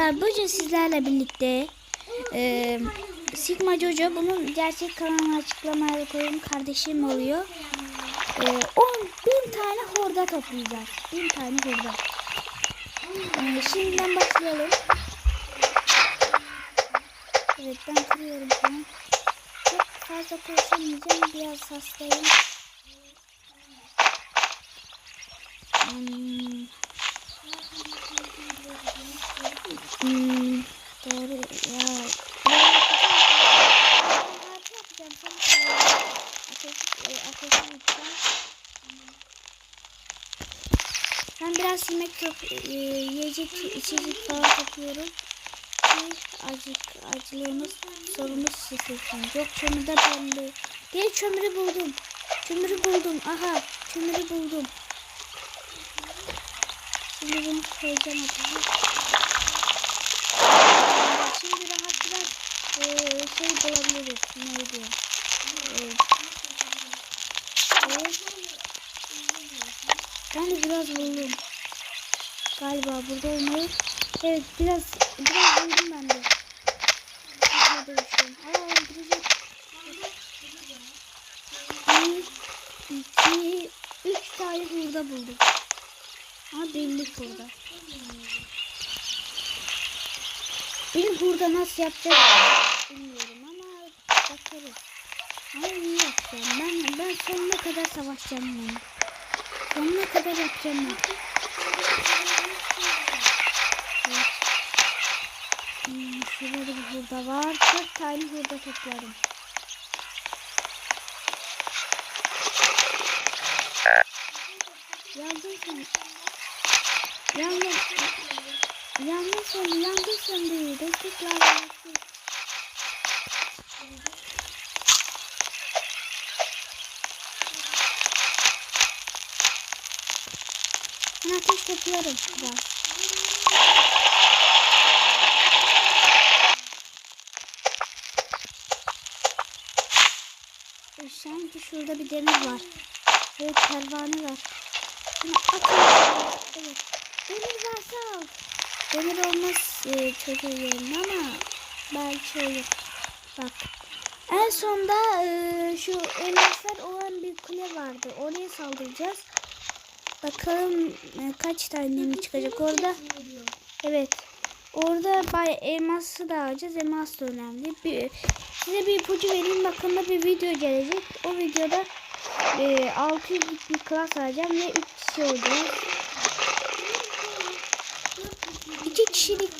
Ya bugün sizlerle birlikte e, Sigma Jojo bunun gerçek kanalını açıklamaya koyayım kardeşim oluyor. E, 10 bin tane horda toplayacağız. Bin tane horda. E, şimdiden başlayalım. Evet ben kırıyorum bunu. Çok fazla konuşamayacağım. Biraz hastayım. Hmm. Hmm, doğru ya. Harfi yapacağım. Sen ateş, e, ateşi yiyeceğim. Ben biraz yemek top, e, yiyecek, içecek falan topluyorum. Ki acık, acılığımız, sorumuz sıfırsın. Yok kömürde bende. Gel kömürü buldum. Kömürü buldum. Aha kömürü buldum. Şimdi bunu koyacağım atacağım. Ben de biraz buldum. Galiba burada olmayı. Evet biraz biraz buldum ben de. Burada şey. Aa öldürecek. Bir, iki, üç tane burada buldum. Ama birlik burada. Benim burada nasıl yapacağım bilmiyorum ama bakarız. Ama iyi yapacağım. Ben, ben sonuna kadar savaşacağım bunu. Sonuna kadar yapacağım ben. Evet. Hmm, şurada bir hurda var. Dört tane hurda topladım. Yandın sen. Yandın. Yandın sen. Yandın sen diye. Destek Ben ateş yapıyorum biraz. Sanki şurada bir demir var. Evet pervane var. Şimdi atın. Evet. Demir varsa al. Demir olmaz e, çocuğu yerine ama belki olur. Bak. En sonda e, şu elmaslar olan bir kule vardı. Oraya saldıracağız. Bakalım e, kaç tane demir çıkacak orada. Evet. Orada bay elması da alacağız. Elmas da önemli. Bir, size bir ipucu vereyim. Bakın bir video gelecek. O videoda e, 600'lük bir klas alacağım ve 3 kişi olacağız. 2 kişilik